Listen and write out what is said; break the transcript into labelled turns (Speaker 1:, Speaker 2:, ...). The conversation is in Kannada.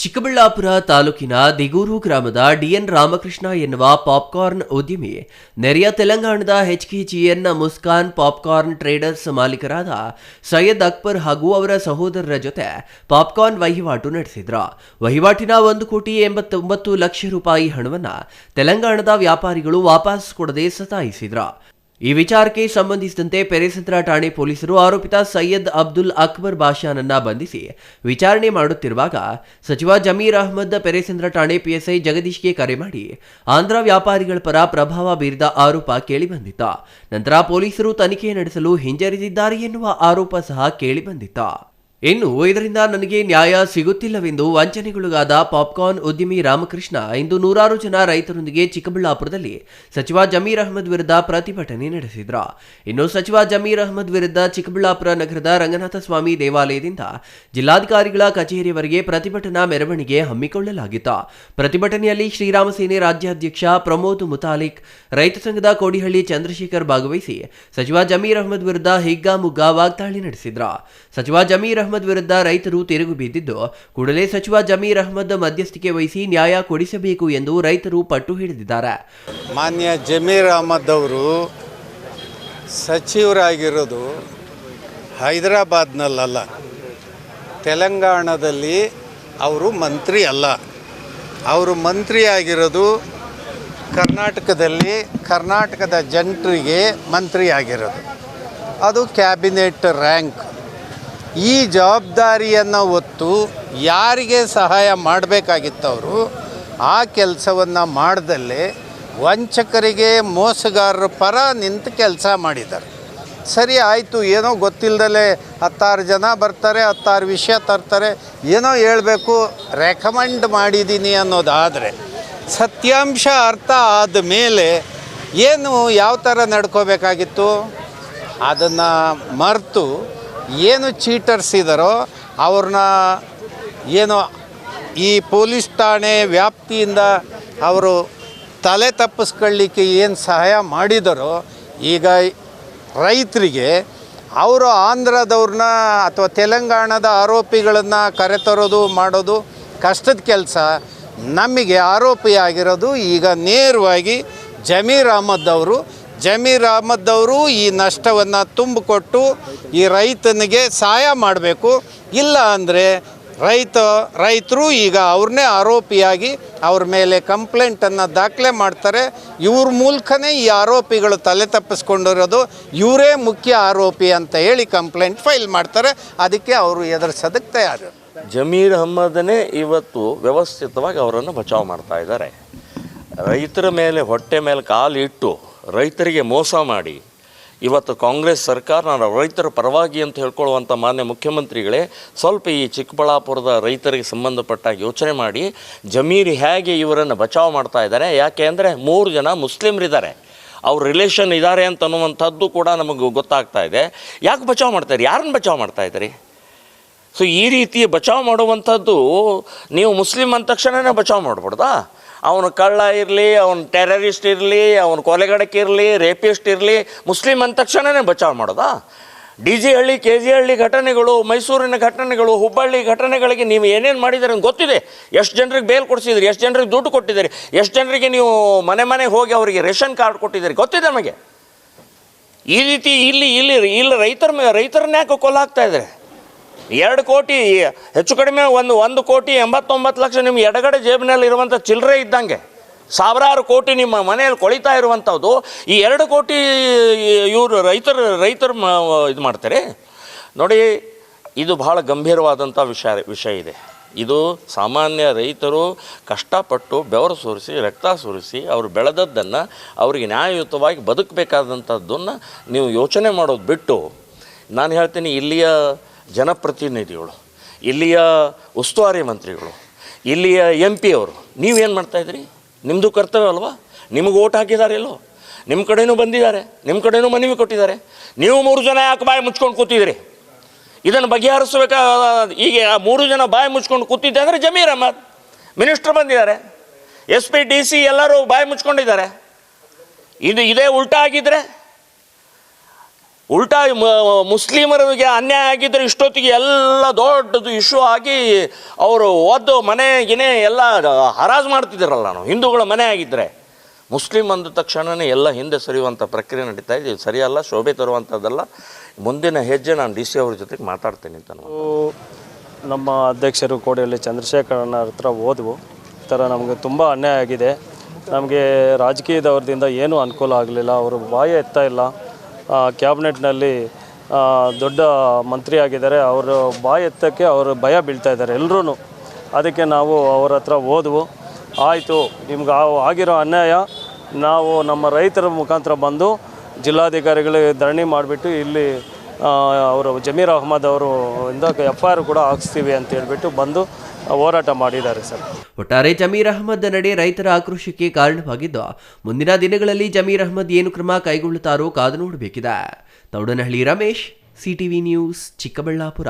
Speaker 1: ಚಿಕ್ಕಬಳ್ಳಾಪುರ ತಾಲೂಕಿನ ದಿಗೂರು ಗ್ರಾಮದ ಡಿಎನ್ ರಾಮಕೃಷ್ಣ ಎನ್ನುವ ಪಾಪ್ಕಾರ್ನ್ ಉದ್ಯಮಿ, ನೆರೆಯ ತೆಲಂಗಾಣದ ಎಚ್ಕೆಜಿಎನ್ ಮುಸ್ಕಾನ್ ಪಾಪ್ಕಾರ್ನ್ ಟ್ರೇಡರ್ಸ್ ಮಾಲೀಕರಾದ ಸೈಯದ್ ಅಕ್ಬರ್ ಹಾಗೂ ಅವರ ಸಹೋದರರ ಜೊತೆ ಪಾಪ್ಕಾರ್ನ್ ವಹಿವಾಟು ನಡೆಸಿದ್ರ. ವಹಿವಾಟಿನ ಒಂದು ಕೋಟಿ ಎಂಬತ್ತೊಂಬತ್ತು ಲಕ್ಷ ರೂಪಾಯಿ ಹಣವನ್ನು ತೆಲಂಗಾಣದ ವ್ಯಾಪಾರಿಗಳು ವಾಪಸ್ ಕೊಡದೆ ಸತಾಯಿಸಿದ್ರ. ಈ ವಿಚಾರಕ್ಕೆ ಸಂಬಂಧಿಸಿದಂತೆ ಪೆರೇಸಂದ್ರ ಠಾಣೆ ಪೊಲೀಸರು ಆರೋಪಿತ ಸೈಯದ್ ಅಬ್ದುಲ್ ಅಕ್ಬರ್ ಬಾಷಾನನ್ನ ಬಂಧಿಸಿ ವಿಚಾರಣೆ ಮಾಡುತ್ತಿರುವಾಗ ಸಚಿವ ಜಮೀರ್ ಅಹ್ಮದ್ ಪೆರೇಸಂದ್ರ ಠಾಣೆ ಪಿಎಸ್ಐ ಜಗದೀಶ್ಗೆ ಕರೆ ಮಾಡಿ ಆಂಧ್ರ ವ್ಯಾಪಾರಿಗಳ ಪರ ಪ್ರಭಾವ ಬೀರಿದ ಆರೋಪ ಕೇಳಿಬಂದಿತ್ತ. ನಂತರ ಪೊಲೀಸರು ತನಿಖೆ ನಡೆಸಲು ಹಿಂಜರಿದಿದ್ದಾರೆ ಎನ್ನುವ ಆರೋಪ ಸಹ ಕೇಳಿಬಂದಿತ್ತ. ಇನ್ನು ಇದರಿಂದ ನನಗೆ ನ್ಯಾಯ ಸಿಗುತ್ತಿಲ್ಲವೆಂದು ವಂಚನೆಗೊಳಗಾದ ಪಾಪ್ಕಾರ್ನ್ ಉದ್ಯಮಿ ರಾಮಕೃಷ್ಣ ಇಂದು ನೂರಾರು ಜನ ರೈತರೊಂದಿಗೆ ಚಿಕ್ಕಬಳ್ಳಾಪುರದಲ್ಲಿ ಸಚಿವ ಜಮೀರ್ ಅಹಮದ್ ವಿರುದ್ಧ ಪ್ರತಿಭಟನೆ ನಡೆಸಿದ್ರು. ಇನ್ನು ಸಚಿವ ಜಮೀರ್ ಅಹಮದ್ ವಿರುದ್ಧ ಚಿಕ್ಕಬಳ್ಳಾಪುರ ನಗರದ ರಂಗನಾಥ ಸ್ವಾಮಿ ದೇವಾಲಯದಿಂದ ಜಿಲ್ಲಾಧಿಕಾರಿಗಳ ಕಚೇರಿವರೆಗೆ ಪ್ರತಿಭಟನಾ ಮೆರವಣಿಗೆ ಹಮ್ಮಿಕೊಳ್ಳಲಾಗಿತ್ತು. ಪ್ರತಿಭಟನೆಯಲ್ಲಿ ಶ್ರೀರಾಮ ಸೇನೆ ರಾಜ್ಯಾಧ್ಯಕ್ಷ ಪ್ರಮೋದ್ ಮುತಾಲಿಕ್, ರೈತ ಸಂಘದ ಕೋಡಿಹಳ್ಳಿ ಚಂದ್ರಶೇಖರ್ ಭಾಗವಹಿಸಿ ಸಚಿವ ಜಮೀರ್ ಅಹಮದ್ ವಿರುದ್ಧ ಹಿಗ್ಗಾಮುಗ್ಗಾ ವಾಗ್ದಾಳಿ ನಡೆಸಿದ್ರು. ಸಚಿವ ಜಮೀರ್ ಅಹಮದ್ ವಿರುದ್ಧ ರೈತರು ತಿರುಗು ಬಿದ್ದಿದ್ದು ಕೂಡಲೇ ಸಚಿವ ಜಮೀರ್ ಅಹ್ಮದ್ ಮಧ್ಯಸ್ಥಿಕೆ ವಹಿಸಿ ನ್ಯಾಯ ಕೊಡಿಸಬೇಕು ಎಂದು ರೈತರು ಪಟ್ಟು ಹಿಡಿದಿದ್ದಾರೆ.
Speaker 2: ಮಾನ್ಯ ಜಮೀರ್ ಅಹ್ಮದ್ ಅವರು ಸಚಿವರಾಗಿರೋದು ಹೈದರಾಬಾದ್ನಲ್ಲ ತೆಲಂಗಾಣದಲ್ಲಿ ಅವರು ಮಂತ್ರಿ ಅಲ್ಲ. ಅವರು ಮಂತ್ರಿ ಆಗಿರೋದು ಕರ್ನಾಟಕದಲ್ಲಿ ಕರ್ನಾಟಕದ ಜನರಿಗೆ ಮಂತ್ರಿ ಆಗಿರೋದು. ಅದು ಕ್ಯಾಬಿನೆಟ್ ರ್ಯಾಂಕ್. ಈ ಜವಾಬ್ದಾರಿಯನ್ನು ಹೊತ್ತು ಯಾರಿಗೆ ಸಹಾಯ ಮಾಡಬೇಕಾಗಿತ್ತವರು, ಆ ಕೆಲಸವನ್ನು ಮಾಡ್ದಲ್ಲೇ ವಂಚಕರಿಗೆ ಮೋಸಗಾರರ ಪರ ನಿಂತು ಕೆಲಸ ಮಾಡಿದ್ದಾರೆ. ಸರಿ ಆಯಿತು, ಏನೋ ಗೊತ್ತಿಲ್ಲದಲೇ ಹತ್ತಾರು ಜನ ಬರ್ತಾರೆ, ಹತ್ತಾರು ವಿಷಯ ತರ್ತಾರೆ, ಏನೋ ಹೇಳಬೇಕು ರೆಕಮೆಂಡ್ ಮಾಡಿದ್ದೀನಿ ಅನ್ನೋದಾದರೆ, ಸತ್ಯಾಂಶ ಅರ್ಥ ಆದ ಮೇಲೆ ಏನು ಯಾವ ಥರ ನಡ್ಕೋಬೇಕಾಗಿತ್ತು? ಅದನ್ನು ಮರೆತು ಏನು ಚೀಟರ್ಸ್ ಇದ್ದಾರೋ ಅವ್ರನ್ನ ಏನು ಈ ಪೊಲೀಸ್ ಠಾಣೆ ವ್ಯಾಪ್ತಿಯಿಂದ ಅವರು ತಲೆ ತಪ್ಪಿಸ್ಕೊಳ್ಳಿಕ್ಕೆ ಏನು ಸಹಾಯ ಮಾಡಿದರೋ, ಈಗ ರೈತರಿಗೆ ಅವರು ಆಂಧ್ರದವ್ರನ್ನ ಅಥವಾ ತೆಲಂಗಾಣದ ಆರೋಪಿಗಳನ್ನು ಕರೆತರೋದು ಮಾಡೋದು ಕಷ್ಟದ ಕೆಲಸ. ನಮಗೆ ಆರೋಪಿಯಾಗಿರೋದು ಈಗ ನೇರವಾಗಿ ಜಮೀರ್ ಅಹಮದ್ ಅವರು ಜಮೀರ್ ಅಹಮದ್ ಅವರು ಈ ನಷ್ಟವನ್ನು ತುಂಬಿಕೊಟ್ಟು ಈ ರೈತನಿಗೆ ಸಹಾಯ ಮಾಡಬೇಕು. ಇಲ್ಲ ಅಂದರೆ ರೈತ, ರೈತರು ಈಗ ಅವ್ರನ್ನೇ ಆರೋಪಿಯಾಗಿ ಅವ್ರ ಮೇಲೆ ಕಂಪ್ಲೇಂಟನ್ನು ದಾಖಲೆ ಮಾಡ್ತಾರೆ. ಇವ್ರ ಮೂಲಕನೇ ಈ ಆರೋಪಿಗಳು ತಲೆ ತಪ್ಪಿಸ್ಕೊಂಡಿರೋದು. ಇವರೇ ಮುಖ್ಯ ಆರೋಪಿ ಅಂತ ಹೇಳಿ ಕಂಪ್ಲೇಂಟ್ ಫೈಲ್ ಮಾಡ್ತಾರೆ. ಅದಕ್ಕೆ ಅವರು ಎದುರಿಸೋದಕ್ಕೆ ತಯಾರು.
Speaker 3: ಜಮೀರ್ ಅಹಮ್ಮದನೇ ಇವತ್ತು ವ್ಯವಸ್ಥಿತವಾಗಿ ಅವರನ್ನು ಬಚಾವ್ ಮಾಡ್ತಾ ಇದ್ದಾರೆ. ರೈತರ ಮೇಲೆ ಹೊಟ್ಟೆ ಮೇಲೆ ಕಾಲು ಇಟ್ಟು ರೈತರಿಗೆ ಮೋಸ ಮಾಡಿ. ಇವತ್ತು ಕಾಂಗ್ರೆಸ್ ಸರ್ಕಾರ ರೈತರ ಪರವಾಗಿ ಅಂತ ಹೇಳ್ಕೊಳ್ಳುವಂಥ ಮಾನ್ಯ ಮುಖ್ಯಮಂತ್ರಿಗಳೇ, ಸ್ವಲ್ಪ ಈ ಚಿಕ್ಕಬಳ್ಳಾಪುರದ ರೈತರಿಗೆ ಸಂಬಂಧಪಟ್ಟ ಯೋಚನೆ ಮಾಡಿ, ಜಮೀರ್ ಹೇಗೆ ಇವರನ್ನು ಬಚಾವ್ ಮಾಡ್ತಾ ಇದ್ದಾರೆ, ಯಾಕೆ ಅಂದರೆ ಮೂರು ಜನ ಮುಸ್ಲಿಮರಿದ್ದಾರೆ. ಅವ್ರ ರಿಲೇಷನ್ ಇದ್ದಾರೆ ಅಂತ ಅನ್ನುವಂಥದ್ದು ಕೂಡ ನಮಗೆ ಗೊತ್ತಾಗ್ತಾ ಇದೆ. ಯಾಕೆ ಬಚಾವ್ ಮಾಡ್ತಾರೆ ಯಾರನ್ನು ಬಚಾವ್ ಮಾಡ್ತಾ ಇದ್ದೀರಿ ಸೊ ಈ ರೀತಿ ಬಚಾವ್ ಮಾಡುವಂಥದ್ದು ನೀವು ಮುಸ್ಲಿಂ ಅಂದ ತಕ್ಷಣನೇ ಬಚಾವ್ ಮಾಡ್ಬಿಡ್ದಾ ಅವನು ಕಳ್ಳ ಇರಲಿ, ಅವನು ಟೆರರಿಸ್ಟ್ ಇರಲಿ, ಅವನು ಕೊಲೆಗಡಕ್ಕೆ ಇರಲಿ ರೇಪಿಸ್ಟ್ ಇರಲಿ, ಮುಸ್ಲಿಂ ಅಂದ ತಕ್ಷಣವೇ ಬಚಾವ್ ಮಾಡೋದಾ? D J Halli, K G Halli ಘಟನೆಗಳು, ಮೈಸೂರಿನ ಘಟನೆಗಳು, ಹುಬ್ಬಳ್ಳಿ ಘಟನೆಗಳಿಗೆ ನೀವು ಏನೇನು ಮಾಡಿದ್ದೀರಿ ಅಂತ ಗೊತ್ತಿದೆ. ಎಷ್ಟು ಜನರಿಗೆ ಬೇಲ್ ಕೊಡಿಸಿದ್ರಿ, ಎಷ್ಟು ಜನರಿಗೆ ದುಡ್ಡು ಕೊಟ್ಟಿದ್ದೀರಿ, ಎಷ್ಟು ಜನರಿಗೆ ನೀವು ಮನೆ ಮನೆಗೆ ಹೋಗಿ ಅವರಿಗೆ ರೇಷನ್ ಕಾರ್ಡ್ ಕೊಟ್ಟಿದ್ದೀರಿ, ಗೊತ್ತಿದೆ ನಮಗೆ? ಈ ರೀತಿ ಇಲ್ಲಿ ಇಲ್ಲಿ ಇಲ್ಲಿ ರೈತರ ರೈತರನ್ನ ಯಾಕೆ ಕೊಲ್ಲಾಗ್ತಾ ಇದ್ದಾರೆ? ಎರಡು ಕೋಟಿ, ಹೆಚ್ಚು ಕಡಿಮೆ ಒಂದು ಒಂದು ಕೋಟಿ ಎಂಬತ್ತೊಂಬತ್ತು ಲಕ್ಷ ನಿಮ್ಮ ಎಡಗಡೆ ಜೇಬಿನಲ್ಲಿ ಇರುವಂಥ ಚಿಲ್ಲರೆ ಇದ್ದಂಗೆ. ಸಾವಿರಾರು ಕೋಟಿ ನಿಮ್ಮ ಮನೆಯಲ್ಲಿ ಕೊಳಿತಾ ಇರುವಂಥದ್ದು ಈ ಎರಡು ಕೋಟಿ ಇವರು ರೈತರು ರೈತರು ಇದು ಮಾಡ್ತಾರೆ. ನೋಡಿ, ಇದು ಬಹಳ ಗಂಭೀರವಾದಂಥ ವಿಷಯ ವಿಷಯ ಇದೆ. ಇದು ಸಾಮಾನ್ಯ ರೈತರು ಕಷ್ಟಪಟ್ಟು ಬೆವರು ಸುರಿಸಿ, ರಕ್ತ ಸುರಿಸಿ, ಅವರು ಬೆಳೆದದ್ದನ್ನು ಅವರಿಗೆ ನ್ಯಾಯಯುತವಾಗಿ ಬದುಕಬೇಕಾದಂಥದ್ದನ್ನು ನೀವು ಯೋಚನೆ ಮಾಡೋದು ಬಿಟ್ಟು, ನಾನು ಹೇಳ್ತೀನಿ ಇಲ್ಲಿಯ ಜನಪ್ರತಿನಿಧಿಗಳು, ಇಲ್ಲಿಯ ಉಸ್ತುವಾರಿ ಮಂತ್ರಿಗಳು, ಇಲ್ಲಿಯ ಎಂ ಪಿ ಅವರು ನೀವೇನು ಮಾಡ್ತಾಯಿದ್ರಿ ನಿಮ್ಮದು ಕರ್ತವ್ಯ ಅಲ್ವಾ? ನಿಮಗೆ ಓಟ್ ಹಾಕಿದ್ದಾರೆ ಎಲ್ಲೋ? ನಿಮ್ಮ ಕಡೆಯೂ ಬಂದಿದ್ದಾರೆ ನಿಮ್ಮ ಕಡೆಯೂ ಮನವಿ ಕೊಟ್ಟಿದ್ದಾರೆ. ನೀವು ಮೂರು ಜನ ಯಾಕೆ ಬಾಯಿ ಮುಚ್ಕೊಂಡು ಕೂತಿದ್ರಿ ಇದನ್ನು ಬಗೆಹರಿಸಬೇಕಾದ ಈಗ ಆ ಮೂರು ಜನ ಬಾಯಿ ಮುಚ್ಕೊಂಡು ಕೂತಿದ್ದೆ ಅಂದರೆ ಜಮೀರ್ ಅಹಮದ್, ಮಿನಿಸ್ಟ್ರ್ ಬಂದಿದ್ದಾರೆ. ಎಸ್ ಪಿ, ಡಿ ಸಿ ಎಲ್ಲರೂ ಬಾಯಿ ಮುಚ್ಕೊಂಡಿದ್ದಾರೆ. ಇದು ಇದೇ ಉಲ್ಟಾ ಆಗಿದ್ರೆ ಉಲ್ಟಾ ಮುಸ್ಲಿಮರಿಗೆ ಅನ್ಯಾಯ ಆಗಿದ್ದರೆ ಇಷ್ಟೊತ್ತಿಗೆ ಎಲ್ಲ ದೊಡ್ಡದು ಇಶ್ಯೂ ಆಗಿ ಅವರು ಓದ್ದು ಮನೆ ಗಿನೆ ಎಲ್ಲ ಹರಾಜು ಮಾಡ್ತಿದ್ದಾರಲ್ಲ ನಾವು ಹಿಂದೂಗಳ ಮನೆ ಆಗಿದ್ದರೆ ಮುಸ್ಲಿಂ ಅಂದ ತಕ್ಷಣವೇ ಎಲ್ಲ ಹಿಂದೆ ಸರಿಯುವಂಥ ಪ್ರಕ್ರಿಯೆ ನಡೀತಾ ಇದೆ. ಸರಿಯಲ್ಲ, ಶೋಭೆ ತರುವಂಥದ್ದಲ್ಲ ಮುಂದಿನ ಹೆಜ್ಜೆ ನಾನು ಡಿ ಸಿ ಅವ್ರ ಜೊತೆಗೆ ಮಾತಾಡ್ತೀನಿ ಅಂತ ನಾನು
Speaker 4: ನಮ್ಮ ಅಧ್ಯಕ್ಷರು ಕೋಡಿಯಲ್ಲಿ ಚಂದ್ರಶೇಖರನ ಹತ್ರ ಓದ್ವು. ಈ ಥರ ನಮಗೆ ತುಂಬ ಅನ್ಯಾಯ ಆಗಿದೆ. ನಮಗೆ ರಾಜಕೀಯದವ್ರದಿಂದ ಏನೂ ಅನುಕೂಲ ಆಗಲಿಲ್ಲ. ಅವರು ಬಾಯ ಎತ್ತಾ ಇಲ್ಲ. ಕ್ಯಾಬಿನೆಟ್ನಲ್ಲಿ ದೊಡ್ಡ ಮಂತ್ರಿ ಆಗಿದ್ದಾರೆ ಅವರು ಬಾಯ ಎತ್ತಕ್ಕೆ ಅವರು ಭಯ ಬೀಳ್ತಾ ಇದ್ದಾರೆ ಎಲ್ಲರೂ ಅದಕ್ಕೆ ನಾವು ಅವರ ಹತ್ರ ಹೋದ್ವು ಆಯಿತು, ನಿಮ್ಗೆ ಆಗಿರೋ ಅನ್ಯಾಯ, ನಾವು ನಮ್ಮ ರೈತರ ಮುಖಾಂತರ ಬಂದು ಜಿಲ್ಲಾಧಿಕಾರಿಗಳಿಗೆ ಧರಣಿ ಮಾಡಿಬಿಟ್ಟು ಇಲ್ಲಿ ಅವರು ಜಮೀರ್ ಅಹ್ಮದ್ ಅವರು ಇಂದ ಎಫ್ ಆರ್ ಕೂಡ ಹಾಕ್ಸ್ತೀವಿ ಅಂತ ಹೇಳ್ಬಿಟ್ಟು ಬಂದು ಹೋರಾಟ ಮಾಡಿದ್ದಾರೆ ಸರ್.
Speaker 1: ಒಟ್ಟಾರೆ ಜಮೀರ್ ಅಹಮದ್ ನಡೆ ರೈತರ ಆಕ್ರೋಶಕ್ಕೆ ಕಾರಣವಾಗಿದ್ದು ಮುಂದಿನ ದಿನಗಳಲ್ಲಿ ಜಮೀರ್ ಅಹಮದ್ ಏನು ಕ್ರಮ ಕೈಗೊಳ್ಳುತ್ತಾರೋ ಕಾದು ನೋಡಬೇಕಿದೆ. Taudanahalli Ramesh, CTV news, Chikkaballapur.